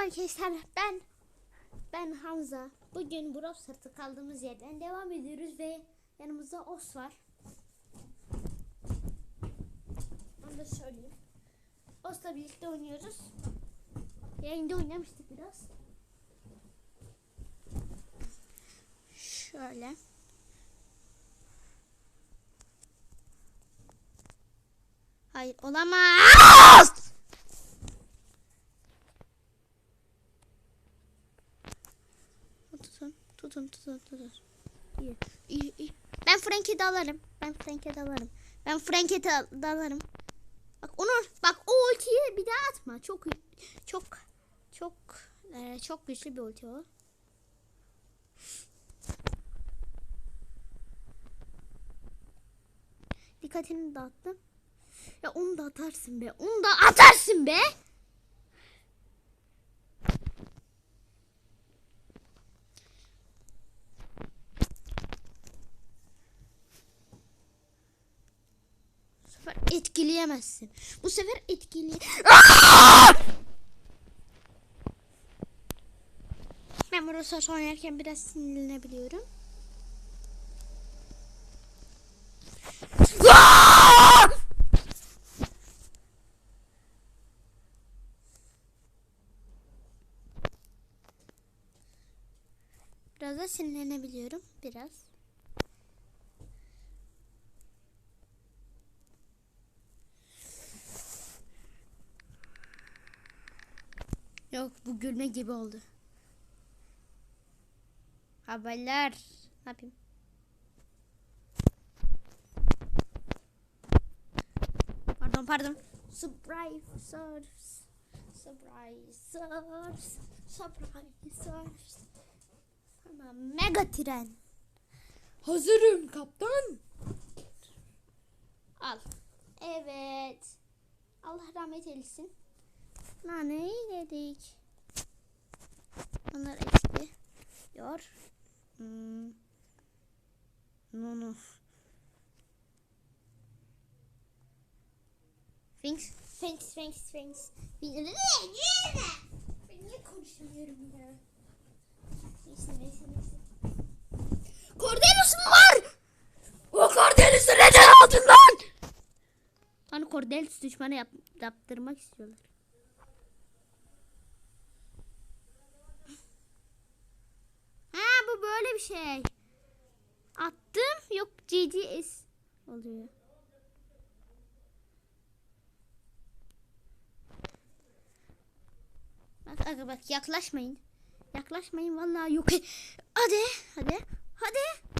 Merhaba arkadaşlar ben ben Hamza. Bugün Brawl Stars'ta kaldığımız yerden devam ediyoruz ve yanımızda Os var. Onu da söyleyeyim. Os'la birlikte oynuyoruz. Yayında oynamıştık biraz. Şöyle. Hayır olamaz. Tutun, tutun. İyi, iyi, iyi. Ben Frank'i de alırım. Ben Frank'i de alırım. Ben al- de alırım. Bak onu, bak o ultiyi bir daha atma. Çok, çok, çok, e, çok güçlü bir ulti o. Dikkatini dağıttım. Ya onu da atarsın be. Onu da atarsın be. Bu sefer etkileyemezsin. Bu sefer etkili. Ben burada saç oynarken biraz sinirlenebiliyorum. Biraz da sinirlenebiliyorum. Biraz. Yok bu gülme gibi oldu. Haberler. Ne yapayım? Pardon pardon. Surprisers. Surprisers. Surprisers. Tamam. Mega tren. Hazırım kaptan. Al. Evet. Allah rahmet eylesin. Naneyi yedik. Bunlar eski. Yor. Hmm. Finks. Finks, Finks, Finks. Bir- Ne? Yürüme. Ben niye konuşamıyorum ya? Neyse neyse neyse. Cordelis mi var? O Cordelis'i neden aldın lan? Hani Cordelis düşmanı yap, yaptırmak istiyorlar. Ha bu böyle bir şey. Attım yok GGS oluyor. Bak aga bak yaklaşmayın. Yaklaşmayın vallahi yok. Hadi hadi hadi.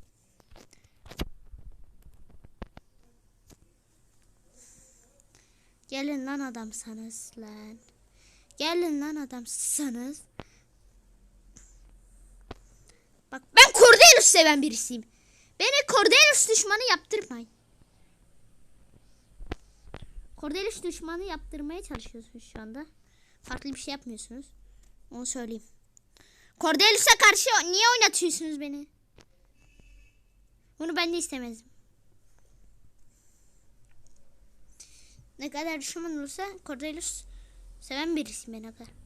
Gelin lan adamsanız lan. Gelin lan adamsanız. Bak ben Cordelius seven birisiyim. Beni Cordelius düşmanı yaptırmayın. Cordelius düşmanı yaptırmaya çalışıyorsunuz şu anda. Farklı bir şey yapmıyorsunuz. Onu söyleyeyim. Cordelius'a karşı niye oynatıyorsunuz beni? Bunu ben de istemezdim. Ne kadar düşman olursa Cordelius seven birisi ben kadar.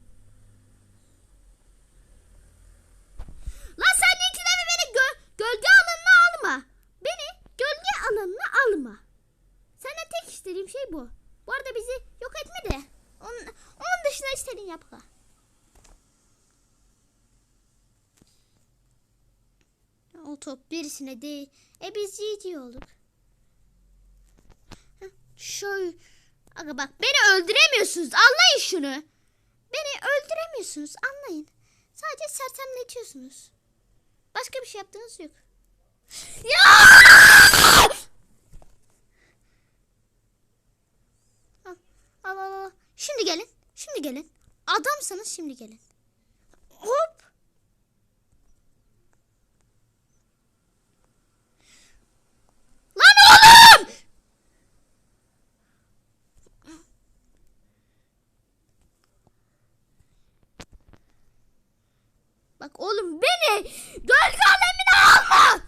Lan sen linkine mi beni gö- gölge alanına alma. Beni gölge alanına alma. Senden tek istediğim şey bu. Bu arada bizi yok etme de. Onun, onun dışında ha. O top birisine değil. E biz GG olduk. Şöyle. Aga bak beni öldüremiyorsunuz. Anlayın şunu. Beni öldüremiyorsunuz. Anlayın. Sadece sersemletiyorsunuz. Başka bir şey yaptığınız yok. Ya! Al, al, al. Şimdi gelin. Şimdi gelin. Adamsanız şimdi gelin. Hop. Lan oğlum! Bak oğlum beni gölge alemine alma.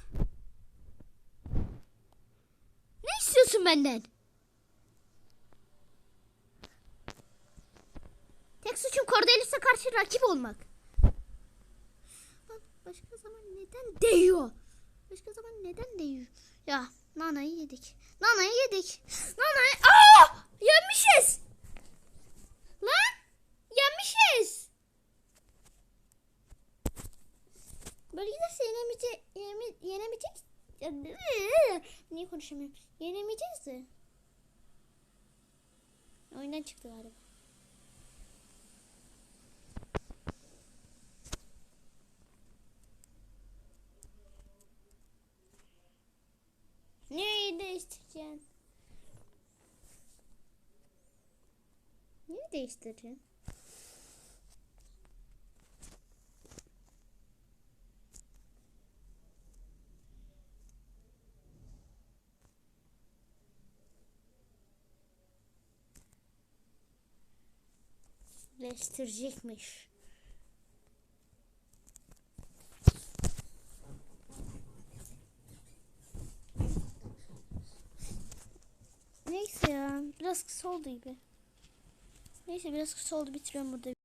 Ne istiyorsun benden? Cordelius'a karşı rakip olmak. Başka zaman neden değiyor? Başka zaman neden değiyor? Ya Nana'yı yedik. Nana'yı yedik. Nana'yı... Aa! Yenmişiz. Lan! Yenmişiz. Böyle giderse yenemeyece, yeneme, yenemeyeceğiz. Ya, Niye konuşamıyorum? Yenemeyeceğiz de. Oyundan çıktı galiba. Neyi değiştireceksin? Değiştirecekmiş. Neyse ya biraz kısa oldu gibi. Neyse biraz kısa oldu bitiriyorum burada.